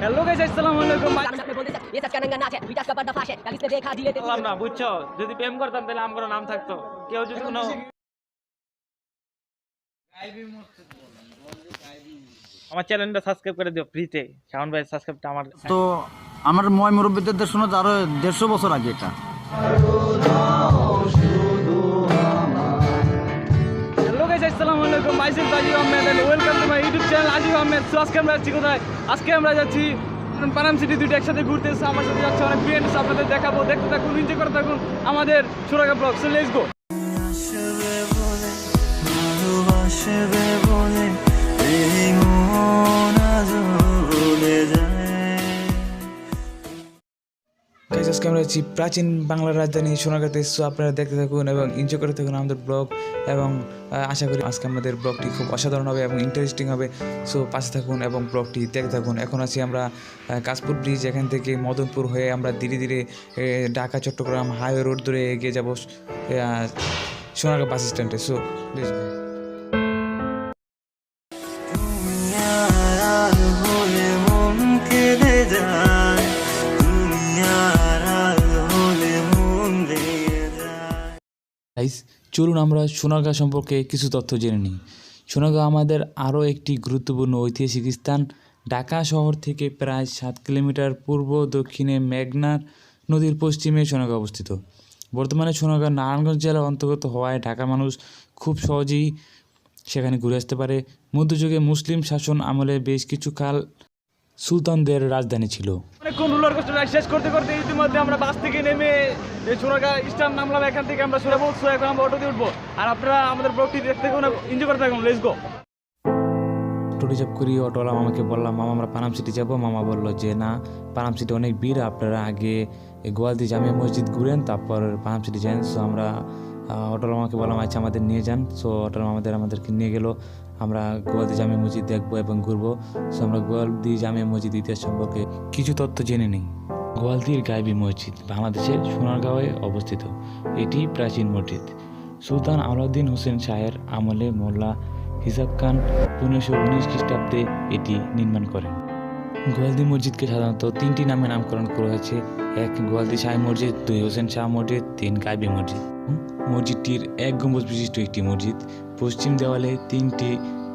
Hello guys আসসালামু আলাইকুম। বললাম না বুঝছ? যদি প্রেম করতাম তাহলে আমার নাম থাকতো। কেউ যদি কোনো আমার চ্যানেলটা সাবস্ক্রাইব করে দিও ফ্রিতে শাওন ভাই সাবস্ক্রাইবটা আমার তো আমার ময় মুরব্বীদের শোনা আরও দেড়শো বছর আগে এটা। আজিব আহমেদ সো আজকে আমরা যাচ্ছি কোথায়? আজকে আমরা যাচ্ছি পানাম সিটি দুইটা একসাথে ঘুরতে এসে আমার সাথে যাচ্ছে অনেক ফ্রেন্ডস আপনাদের দেখাবো, দেখতে থাকুন এনজয় করে থাকুন আমাদের সুরাগা blog so let's go guys আজকে আমরা আছি প্রাচীন বাংলার রাজধানী সোনাগাতে সো আপনারা দেখতে থাকুন এবং এনজয় করে থাকুন আমাদের ব্লগ এবং আশা করি আজকে আমাদের ব্লগটি খুব অসাধারণ হবে এবং ইন্টারেস্টিং হবে। সো পাশে থাকুন এবং ব্লগটি দেখতে থাকুন। এখন আছি আমরা কাশপুর ব্রিজ এখান থেকে মদনপুর হয়ে আমরা ধীরে ধীরে ঢাকা, চট্টগ্রাম হাইওয়ে রোড ধরে এগিয়ে যাব সোনাগা বাস স্ট্যান্ডে সো প্লিজ চলুন আমরা সোনারগাঁ সম্পর্কে কিছু তথ্য জেনে নিই। সোনারগাঁ আমাদের আরও একটি গুরুত্বপূর্ণ ঐতিহাসিক স্থান। ঢাকা শহর থেকে প্রায় সাত কিলোমিটার পূর্ব দক্ষিণে মেঘনার নদীর পশ্চিমে সোনারগাঁ অবস্থিত। বর্তমানে সোনারগাঁ নারায়ণগঞ্জ জেলার অন্তর্গত হওয়ায় ঢাকা মানুষ খুব সহজেই সেখানে ঘুরে আসতে পারে। মধ্যযুগে মুসলিম শাসন আমলে বেশ কিছু কাল সুলতানদের রাজধানী ছিল। অনেকক্ষণ রোলার কোস্টার শেষ করতে করতে ইতিমধ্যে আমরা বাস থেকে নেমে এই সোনাগা স্টাম নামলাম এখান থেকে আমরা সুরা বলছো এখন আমরা অটোতে উঠবো। আর আপনারা আমাদের ব্লগটি দেখতে থাকুন এনজয় করতে থাকুন লেটস গো অটো রিজার্ভ করি অটোওয়ালা মামাকে বললাম মামা আমরা পানাম সিটি যাব। মামা বলল যে না পানাম সিটি অনেক ভিড় আপনারা আগে গোয়ালদি জামিয়া মসজিদ ঘুরেন তারপর পানাম সিটি যান। সো আমরা মামাকে বললাম আচ্ছা আমাদের নিয়ে যান। সো অটোওয়ালা আমাদের আমাদেরকে নিয়ে গেলো। আমরা গোয়ালদি জামে মসজিদ দেখব এবং ঘুরবো। সো আমরা গোয়ালদি জামে মসজিদ ইতিহাস সম্পর্কে কিছু তথ্য জেনে নিই। গোয়ালদির গাইবি মসজিদ বাংলাদেশের সোনারগাঁওয়ে অবস্থিত। এটি প্রাচীন মসজিদ। সুলতান আলাউদ্দিন হোসেন শাহের আমলে মোল্লা হিসাব খান পনেরোশো উনিশ খ্রিস্টাব্দে এটি নির্মাণ করেন। গোয়ালদি মসজিদকে সাধারণত তিনটি নামে নামকরণ করা হয়েছে। এক গোয়ালদি শাহ মসজিদ, দুই হোসেন শাহ মসজিদ, তিন গাইবি মসজিদ। মসজিদটির এক গম্বুজ বিশিষ্ট একটি মসজিদ। পশ্চিম দেওয়ালে তিনটি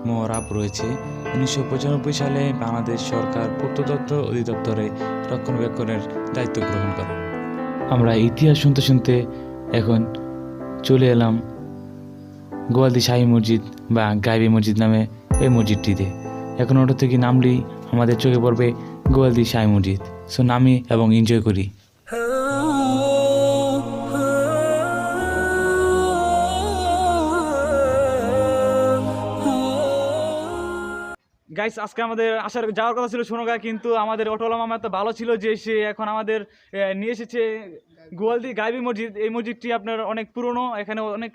মহরাব রয়েছে। উনিশশো পঁচানব্বই সালে বাংলাদেশ সরকার প্রত্নতত্ত্ব অধিদপ্তরে রক্ষণাবেক্ষণের দায়িত্ব গ্রহণ করে। আমরা ইতিহাস শুনতে শুনতে এখন চলে এলাম গোয়ালদি শাহী মসজিদ বা গাইবি মসজিদ নামে এই মসজিদটিতে। এখন ওটা থেকে নামলেই আমাদের চোখে পড়বে গোয়ালদি শাহী মসজিদ। সো নামি এবং এনজয় করি। গাইস আজকে আমাদের আসার যাওয়ার কথা ছিল সোনাগা, কিন্তু আমাদের অটোলা মামা এত ভালো ছিল যে সে এখন আমাদের নিয়ে এসেছে গোয়ালদি গাইবি মসজিদ। এই মসজিদটি আপনার অনেক পুরনো, এখানে অনেক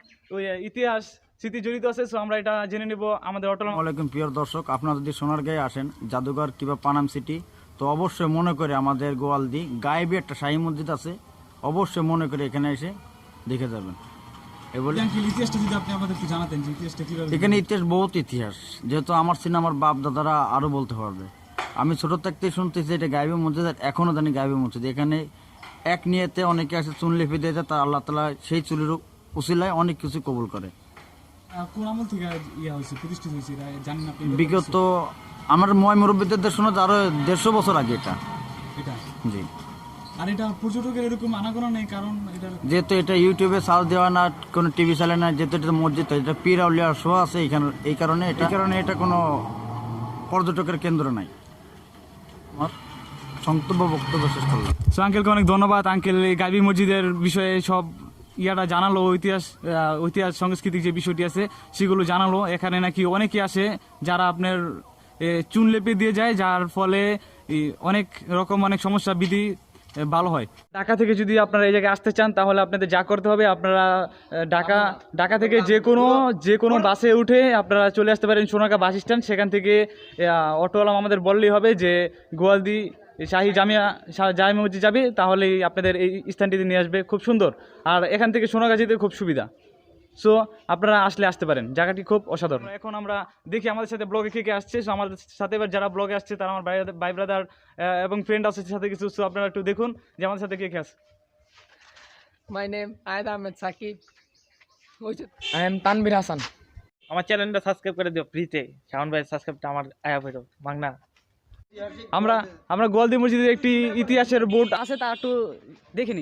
ইতিহাস, স্মৃতি জড়িত আছে সো আমরা এটা জেনে নেব আমাদের অটোলা আসসালামাইকুম প্রিয় দর্শক, আপনারা যদি সোনার গায়ে আসেন, জাদুঘর কিংবা পানাম সিটি তো অবশ্যই মনে করে আমাদের গোয়ালদি গায়েবি একটা শাহী মসজিদ আছে, অবশ্যই মনে করে এখানে এসে দেখে যাবেন। এখানে ইতিহাস বহুত ইতিহাস। যেহেতু আমার সিনে আমার বাপ দাদারা আরও বলতে পারবে। আমি ছোট থাকতেই শুনতেছি এটা গাইবে মসজিদ আর এখনও জানি গাইবে মসজিদ এখানে এক নিয়েতে অনেকে আসে চুন লিপি দিয়ে দেয়, তার আল্লাহ তালা সেই চুলির উসিলায় অনেক কিছু কবুল করে। বিগত আমার ময় মুরব্বীদের শোনা আরও দেড়শো বছর আগে এটা? জি। আর এটা পর্যটকের এরকম আনাগোনা নেই কারণ এটা যেহেতু এটা ইউটিউবে সার্চ দেওয়া না কোনো টিভি চ্যানেল না যেহেতু এটা মসজিদ এটা পীর আউলিয়ার শো আছে এখানে এই কারণে এটা এই কারণে এটা কোনো পর্যটকের কেন্দ্র নাই। আমার সংক্ষিপ্ত বক্তব্য শেষ করলাম। সো আঙ্কেলকে অনেক ধন্যবাদ। আঙ্কেল এই গাইবি মসজিদের বিষয়ে সব ইয়াটা জানালো ইতিহাস ইতিহাস সাংস্কৃতিক যে বিষয়টি আছে সেগুলো জানালো। এখানে নাকি অনেকে আসে যারা আপনার এ, চুন লেপে দিয়ে যায় যার ফলে অনেক রকম অনেক সমস্যা বিধি ভালো হয়। ঢাকা থেকে যদি আপনারা এই জায়গায় আসতে চান, তাহলে আপনাদের যা করতে হবে, আপনারা ঢাকা ঢাকা থেকে যে কোনো যে কোনো বাসে উঠে আপনারা চলে আসতে পারেন সোনাকা বাস স্ট্যান্ড। সেখান থেকে অটোওয়ালা আমাদের বললেই হবে যে, গোয়ালদি শাহী জামিয়া জামিয়া মসজিদ যাবে, তাহলেই আপনাদের এই স্থানটিতে নিয়ে আসবে। খুব সুন্দর। আর এখান থেকে সোনাগাছিতে খুব সুবিধা। সো আপনারা আসলে আসতে পারেন। জায়গাটি খুব অসাধারণ। এখন আমরা দেখি আমাদের সাথে ব্লগে কে কে আসছে। সো আমাদের সাথে এবার যারা ব্লগে আসছে তারা আমার ভাই ভাই ব্রাদার এবং ফ্রেন্ড আছে সাথে কিছু। সো আপনারা একটু দেখুন যে আমাদের সাথে কে কে আছে। My name Ayad Ahmed Sakib I am Tanvir Hasan আমার চ্যানেলটা সাবস্ক্রাইব করে দিও ফ্রিতে শাওন ভাই সাবস্ক্রাইবটা আমার আয়া হইল মাগনা আমরা আমরা গোয়ালদি মসজিদের একটি ইতিহাসের বোর্ড আছে তা একটু দেখে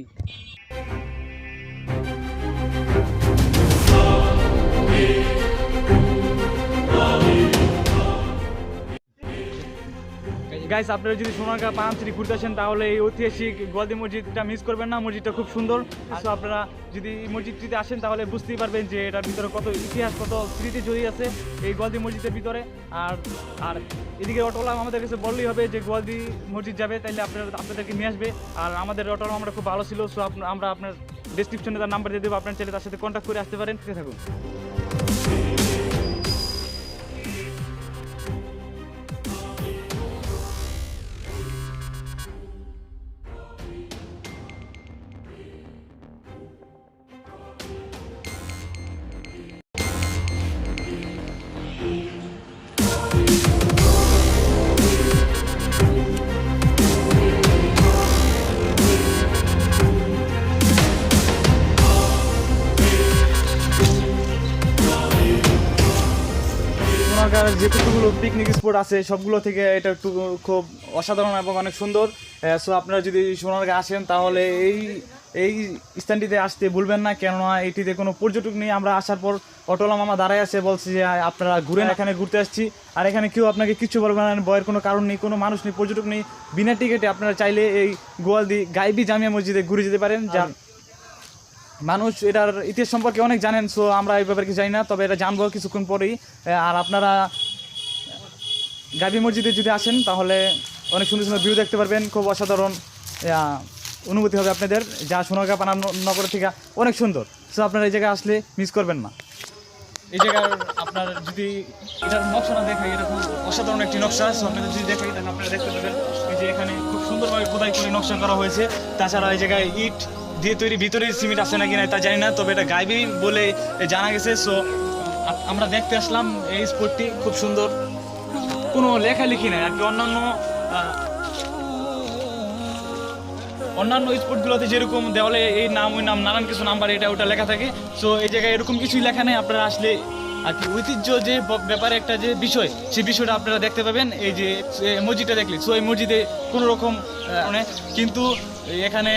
গাইস আপনারা যদি সোনারগাঁ পানামচিরি ঘুরতে আসেন, তাহলে এই ঐতিহাসিক গোয়ালদি মসজিদটা মিস করবেন না, মসজিদটা খুব সুন্দর। সো আপনারা যদি মসজিদটিতে আসেন, তাহলে বুঝতেই পারবেন যে এটার ভিতরে কত ইতিহাস, কত স্মৃতি জড়িয়ে আছে এই গোয়ালদি মসজিদের ভিতরে। আর আর এদিকে অটোলা আমাদের কাছে বললেই হবে যে গোয়ালদি মসজিদ যাবে, তাইলে আপনারা, আপনাদেরকে নিয়ে আসবে। আর আমাদের অটোলা আমরা খুব ভালো ছিল সো আমরা আপনার ডিসক্রিপশনে তার নাম্বার দিয়ে দেবো, আপনার চাইলে তার সাথে কন্ট্যাক্ট করে আসতে পারেন। থাকুন। যেটুকুগুলো পিকনিক স্পট আছে সবগুলো থেকে এটা একটু খুব অসাধারণ এবং অনেক সুন্দর। সো আপনারা যদি সোনারগাঁ আসেন তাহলে এই এই স্থানটিতে আসতে ভুলবেন না কেননা এটিতে কোনো পর্যটক নেই। আমরা আসার পর অটোলা মামা দাঁড়ায় আছে বলছে যে আপনারা ঘুরেন এখানে ঘুরতে আসছি। আর এখানে কেউ আপনাকে কিছু বলবে না ভয়ের কোনো কারণ নেই কোনো মানুষ নেই পর্যটক নেই। বিনা টিকিটে আপনারা চাইলে এই গোয়ালদি গাইবি জামিয়া মসজিদে ঘুরে যেতে পারেন যার মানুষ এটার ইতিহাস সম্পর্কে অনেক জানেন সো আমরা এই ব্যাপারে কিছু জানি না তবে এটা জানব কিছুক্ষণ পরেই। আর আপনারা গাবি মসজিদে যদি আসেন, তাহলে অনেক সুন্দর সুন্দর ভিউ দেখতে পারবেন। খুব অসাধারণ অনুভূতি হবে আপনাদের। যা সোনারগাঁ পানাম নগর থেকে অনেক সুন্দর। সো আপনারা এই জায়গায় আসলে মিস করবেন না। এই জায়গার আপনার যদি এটার নকশাটা দেখাই, এটা খুব অসাধারণ একটি নকশা। সো আপনাদের যদি দেখাই, তাহলে আপনারা দেখতে পাবেন এই যে এখানে খুব সুন্দরভাবে খোদাই করে নকশা করা হয়েছে। তাছাড়া এই জায়গায় ইট দিয়ে তৈরি ভিতরে সিমেন্ট আছে নাকি না তা জানি না, তবে এটা গাইবি বলে জানা গেছে। সো আমরা দেখতে আসলাম এই স্পোর্টটি খুব সুন্দর। কোনো লেখালেখি নাই আর কি অন্যান্য অন্যান্য স্পোর্টগুলোতে যেরকম দেওয়ালে এই নাম, ওই নাম, নানান কিছু নাম্বার, এটা ওটা লেখা থাকে। সো এই জায়গায় এরকম কিছুই লেখা নেই, আপনারা আসলে আর কি ঐতিহ্য যে ব্যাপারে একটা যে বিষয় সেই বিষয়টা আপনারা দেখতে পাবেন। এই যে মসজিদটা দেখলে, সো এই মসজিদে কোনো রকম মানে কিন্তু এখানে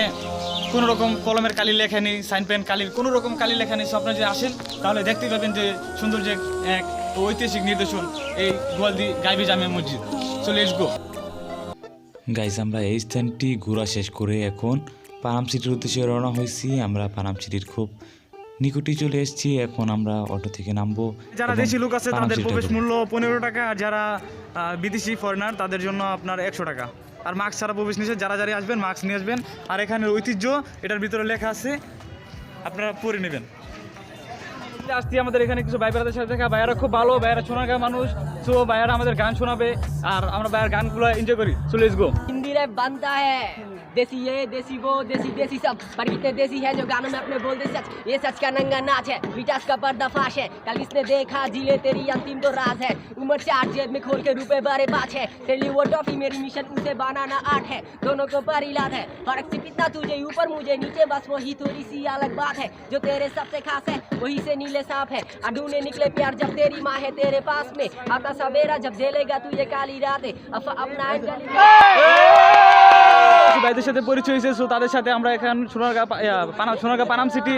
কোনো রকম কলমের কালি লেখা নেই, সাইন পেন কালির কোনো রকম কালি লেখা নেই। সো আপনারা যদি আসেন, তাহলে দেখতে পাবেন যে সুন্দর যে এক ঐতিহাসিক নিদর্শন এই গোয়ালদি গাইবি জামে মসজিদ। সো লেটস গো গাইজ আমরা এই স্থানটি ঘোরা শেষ করে এখন পানাম সিটির উদ্দেশ্যে রওনা হয়েছি। আমরা পানাম সিটির খুব নিকটে চলে এসেছি। এখন আমরা অটো থেকে নামবো যারা দেশি লোক আছে তাদের প্রবেশ মূল্য পনেরো টাকা আর যারা বিদেশি ফরেনার তাদের জন্য আপনার একশো টাকা। আর মাস্ক ছাড়া প্রবেশ নিষেধ যারা যারা আসবেন মাস্ক নিয়ে আসবেন। আর এখানে ঐতিহ্য এটার ভিতরে লেখা আছে আপনারা পরে নেবেন। আজকে আসছি আমাদের এখানে কিছু ভাই সাথে দেখা। ভাইয়ারা খুব ভালো, ভাইয়ারা শোনাগা মানুষ। তো ভাইয়ারা আমাদের গান শোনাবে আর আমরা ভাইয়ার গানগুলো এনজয় করি। চলে লেটস গো হিন্দি রে বান্দা হ্যায় देसी ये देसी वो, देसी देसी सब। पर कितने देसी है जो गानों में अपने बोलते सच। ये सच का नंगा नाच है, विटास का पर्दाफाश है। कल किसने देखा ज़िले, तेरी अंतिम तो राज है। उम्र चार जेब में खोल के रुपए बारे बात है। तेरे वो टॉफी मेरी मिशन, उसे बनाना आर्ट है। दोनों को परिलाद है। फ़र्क सिर्फ़ इतना तुझे, ऊपर मुझे, नीचे बस वही थोड़ी सी अलग बात है। जो तेरे सबसे खास है, वही से नीले सांप है। ढूँढने निकले प्यार जब तेरी माँ है तेरे पास में। आता सवेरा जब झेलेगा तू ये काली रात। है अपना কিছু ভাইদের সাথে পরিচয় হয়েছে সো তাদের সাথে আমরা এখন সোনারগাঁ পা- ইয়া, সোনারগাঁ পানাম সিটি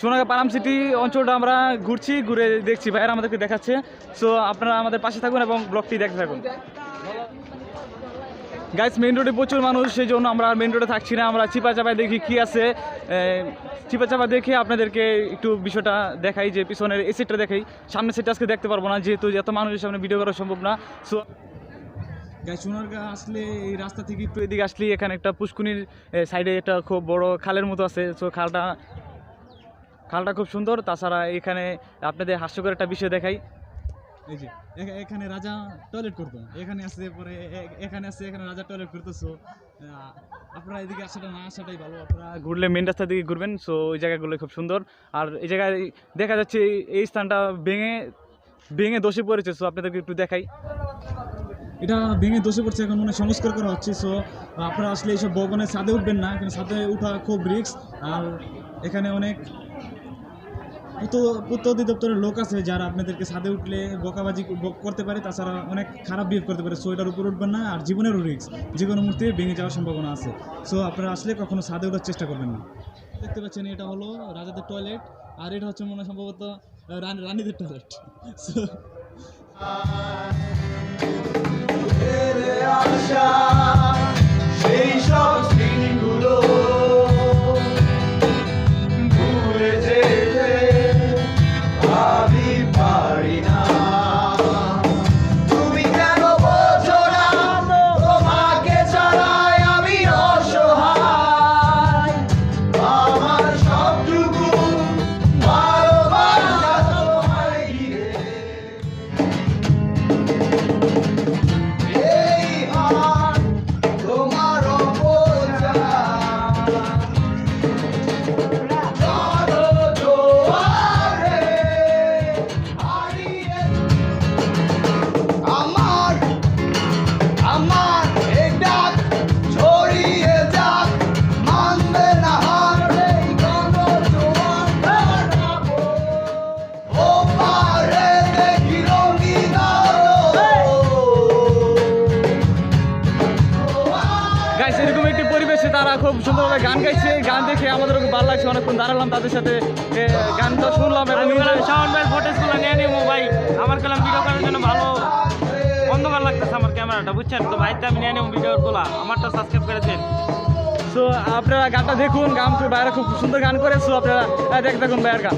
সোনারগাঁ পানাম সিটি অঞ্চলটা আমরা ঘুরছি ঘুরে দেখছি ভাইয়েরা আমাদেরকে দেখাচ্ছে। সো আপনারা আমাদের পাশে থাকুন এবং ব্লগটি দেখতে থাকুন। গাইস মেইন রোডে প্রচুর মানুষ সেই জন্য আমরা মেন রোডে থাকছি না। আমরা চিপা চাপায় দেখি কি আছে। চিপা চাপা দেখে আপনাদেরকে একটু বিষয়টা দেখাই যে পিছনের এই সেটটা দেখাই। সামনের সেটটা আজকে দেখতে পারব না যেহেতু এত মানুষের সামনে ভিডিও করা সম্ভব না। সো গাই সোনারগাঁ আসলে এই রাস্তা থেকে একটু এদিকে আসলে এখানে একটা পুষ্কুনির সাইডে একটা খুব বড় খালের মতো আছে। সো খালটা খালটা খুব সুন্দর। তাছাড়া এখানে আপনাদের হাস্যকর একটা বিষয় দেখাই। এই যে এখা- এখানে রাজা টয়লেট করতো। এখানে আসছে পরে এখানে আসছে এখানে রাজা টয়লেট করতেছো। আপনারা এদিকে আসাটা না আসাটাই ভালো। আপনারা ঘুরলে মেন রাস্তার দিকে ঘুরবেন। সো ওই জায়গাগুলো খুব সুন্দর। আর এই জায়গায় দেখা যাচ্ছে এই- এই স্থানটা ভেঙে ভেঙে দোষে পড়েছে। সো আপনাদেরকে একটু দেখাই। এটা ভেঙে দোষে পড়ছে, এখন মনে সংস্কার করা হচ্ছে। সো আপনারা আসলে এইসব ভবনের ছাদে উঠবেন না এখানে ছাদে উঠা খুব রিক্স আর এখানে অনেক পূর্ত- অধিদপ্তরের লোক আছে যারা আপনাদেরকে ছাদে উঠলে বকাবাজি করতে পারে, তাছাড়া অনেক খারাপ বিহেভ করতে পারে। সো এটার উপর উঠবেন না, আর জীবনেরও রিক্স যে কোনো মুহূর্তে ভেঙে যাওয়ার সম্ভাবনা আছে। সো আপনারা আসলে কখনো ছাদে ওঠার চেষ্টা করবেন না। দেখতে পাচ্ছেন, এটা হলো রাজাদের টয়লেট আর এটা হচ্ছে মনে সম্ভবত রানী, রানীদের টয়লেট সো সেই সব খুব অনেকক্ষণ দাঁড়ালাম তাদের সাথে। গান গানটা শুনলাম এবং শাওন ভাই ফুটেজগুলো নিয়ে নিবো ভাই। আমার কলাম ভিডিও করার জন্য ভালো অন্ধকার লাগতেছে আমার ক্যামেরাটা বুঝছেন? তো ভাই আমি নিয়ে নেব ভিডিও তোলা আমারটা সাবস্ক্রাইব করেছেন। তো সো আপনারা গানটা দেখুন গান ভাইরা খুব সুন্দর গান করে সো আপনারা দেখ দেখতে থাকুন ভাইয়ের গান।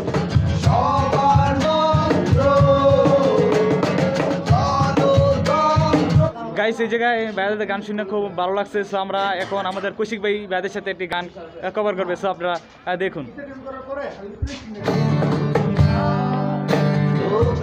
গাইস এই জায়গায় বেদের গান শুনে খুব ভালো লাগছে। সো আমরা এখন আমাদের কৌশিক ভাই ভাইদের সাথে একটি গান কভার করবে। সো আপনারা দেখুন। তোমার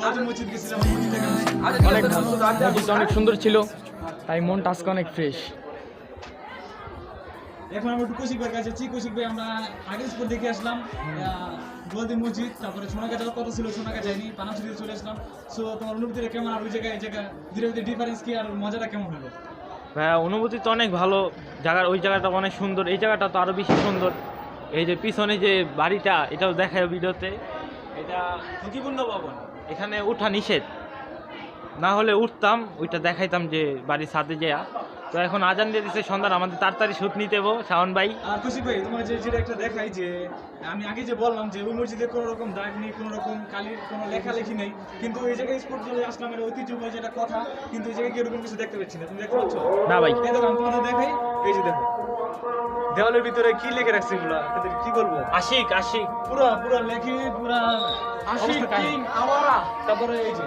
অনেক মসজিদটা অনেক সুন্দর ছিল তাই মনটা আজকে অনেক ফ্রেশ। এখন আমরা একটু কৌশিক ভাইয়ের কাছে আছি কৌশিক ভাই আমরা আগে স্পট দেখে আসলাম গোয়ালদি মসজিদ তারপরে সোনাকা যাওয়ার কথা ছিল সোনাকা যায়নি পানামসিতে চলে আসলাম। সো তোমার অনুভূতিটা কেমন? আর ওই জায়গায় এই জায়গা ধীরে ধীরে ডিফারেন্স কি? আর মজাটা কেমন হলো? হ্যাঁ অনুভূতি তো অনেক ভালো। জায়গার ওই জায়গাটা অনেক সুন্দর। এই জায়গাটা তো আরও বেশি সুন্দর। এই যে পিছনে যে বাড়িটা এটাও দেখায় ভিডিওতে। এটা ঝুঁকিপূর্ণ ভবন এখানে উঠা নিষেধ। না হলে উঠতাম ওইটা দেখাইতাম যে বাড়ির ছাদে যেয়া। তো এখন আজান দিয়ে দিচ্ছে সন্ধ্যার আমাদের তাড়াতাড়ি সুত নিতে হব শাওন ভাই। খুশি ভাই তোমার যে যেটা একটা দেখাই যে আমি আগে যে বললাম যে ওই মসজিদে কোনো রকম দাগ নেই কোনো রকম কালির কোনো লেখালেখি নেই। কিন্তু এই জায়গায় স্পোর্ট চলে আসলাম এটা ঐতিহ্যময় যেটা কথা কিন্তু এই জায়গায় কি এরকম কিছু দেখতে পাচ্ছি না? তুমি দেখতে পাচ্ছ? না ভাই। দেখো আমি তোমাদের দেখাই এই যে দেখো। দেওয়ালের ভিতরে কি লিখে রাখছে এগুলো? এদের কি বলব? আশিক আশিক। পুরা পুরা লেখে পুরা আশিক কিং আওয়ারা। তারপরে এই যে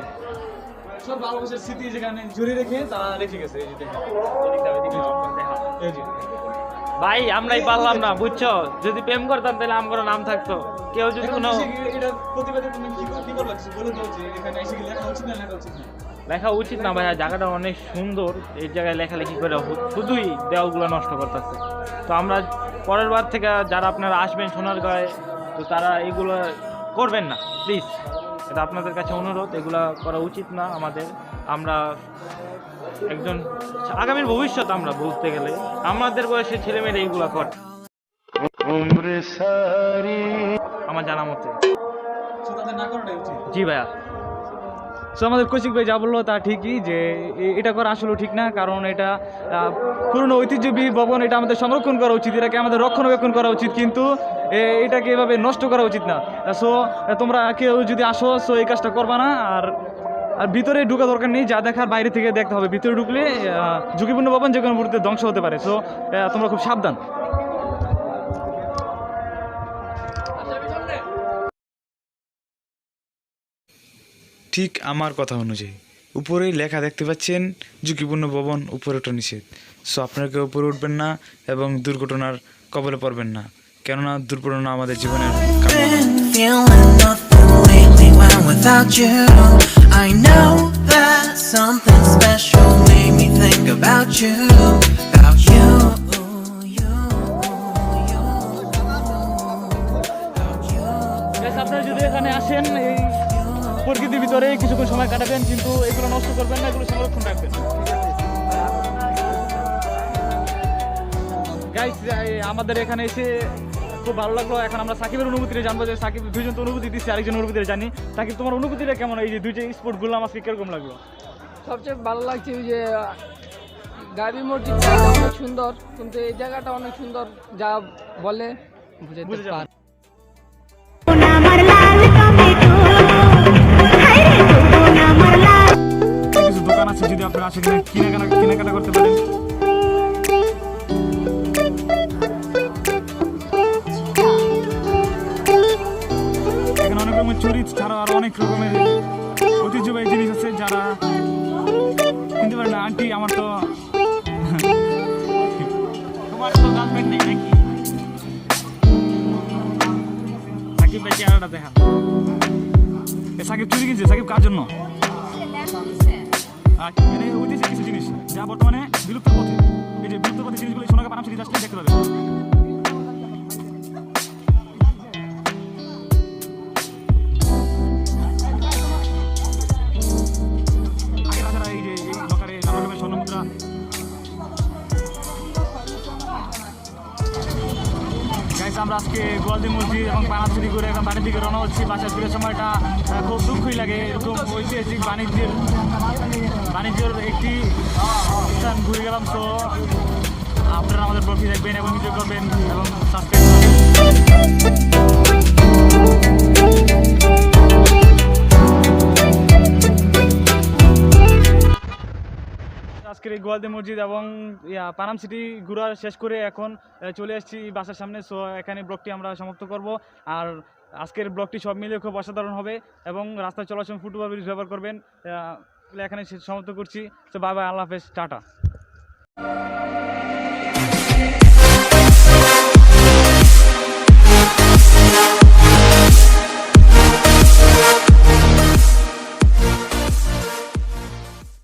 সব ভালোবাসার স্মৃতি যেখানে জড়িয়ে রেখে তারা রেখে গেছে এই যে দেখো। এই যে। ভাই আমরাই পারলাম না বুঝছ? যদি প্রেম করতাম তাহলে আমার নাম থাকতো। কেউ যদি কোনো এটা প্রতিবাদে তুমি কি কি বলবা বলে দাও যে এখানে এসে লেখা উচিত না লেখা উচিত না? লেখা উচিত না ভাইয়া জায়গাটা অনেক সুন্দর। এই জায়গায় লেখালেখি করে শুধুই দেওয়ালগুলো নষ্ট করতেছে। তো আমরা পরের বার থেকে যারা আপনারা আসবেন সোনার গায়ে তো তারা এগুলো করবেন না প্লিজ। এটা আপনাদের কাছে অনুরোধ এগুলো করা উচিত না আমাদের। আমরা একজন আগামীর ভবিষ্যৎ আমরা বলতে গেলে আমাদের বয়সে ছেলেমেয়েরা এইগুলো করে। আমার জানা মতে। জি ভাইয়া। সো আমাদের কৌশিক ভাই যা বলল তা ঠিকই যে এটা করা আসলে ঠিক না, কারণ এটা পুরনো ঐতিহ্যবাহী ভবন, এটা আমাদের সংরক্ষণ করা উচিত, এটাকে আমাদের রক্ষণাবেক্ষণ করা উচিত, কিন্তু এটাকে এভাবে নষ্ট করা উচিত না। সো তোমরা কেউ যদি আসো সো এই কাজটা করবা না, আর আর ভিতরে ঢুকা দরকার নেই, যা দেখার বাইরে থেকে দেখতে হবে। ভিতরে ঢুকলে ঝুঁকিপূর্ণ ভবন যে কোনো মুহূর্তে ধ্বংস হতে পারে। সো তোমরা খুব সাবধান। ঠিক আমার কথা অনুযায়ী। উপরেই লেখা দেখতে পাচ্ছেন ঝুঁকিপূর্ণ ভবন উপরে ওঠা নিষেধ। সো আপনাকে উপরে উঠবেন না এবং দুর্ঘটনার কবলে পড়বেন না। কেননা দুর্ঘটনা আমাদের জীবনের আপনারা যদি এখানে আসেন এই প্রকৃতির ভিতরে কিছুক্ষণ সময় কাটাবেন কিন্তু এগুলো নষ্ট করবেন না এগুলো সংরক্ষণ রাখবেন। গাইস আমাদের এখানে এসে খুব ভালো লাগল। এখন আমরা সাকিবের অনুভূতিটা জানব যে সাকিব দুইজন তো অনুভূতি দিচ্ছে আরেকজন অনুভূতিটা জানি। সাকিব তোমার অনুভূতিটা কেমন? এই যে দুইটা স্পোর্টগুলো আমার কীরকম লাগল? সবচেয়ে ভালো লাগছে ওই যে গাবি মসজিদ জায়গাটা অনেক সুন্দর কিন্তু এই জায়গাটা অনেক সুন্দর যা বলে বুঝে বুঝতে যাব। পার আপনারা আসে কিনে এই যে পথে জিনিসগুলো সোনাকে পানাম সিরিজ আসলে দেখতে পাবে। গাইস আমরা আজকে গোয়ালদি মসজিদ এবং বানাচুরি করে এখন বাড়ির দিকে রওনা হচ্ছি। বাসায় ফিরে সময়টা খুব দুঃখই লাগে। এরকম ঐতিহাসিক বাণিজ্যের বাণিজ্যের একটি স্থান ঘুরে গেলাম। তো আপনারা আমাদের প্রফি দেখবেন এবং ভিডিও করবেন এবং সাবস্ক্রাইব করবেন। আজকের এই গোয়ালদি মসজিদ এবং পানাম সিটি ঘুরা শেষ করে এখন চলে এসেছি বাসার সামনে। সো, এখানে ব্লগটি আমরা সমাপ্ত করব। আর আজকের ব্লগটি সব মিলিয়ে খুব অসাধারণ হবে এবং রাস্তায় চলার সময় ফুটবল ব্রিজ ব্যবহার করবেন। এখানে সমাপ্ত করছি। তো বাবা আল্লাহ হাফেজ, টাটা।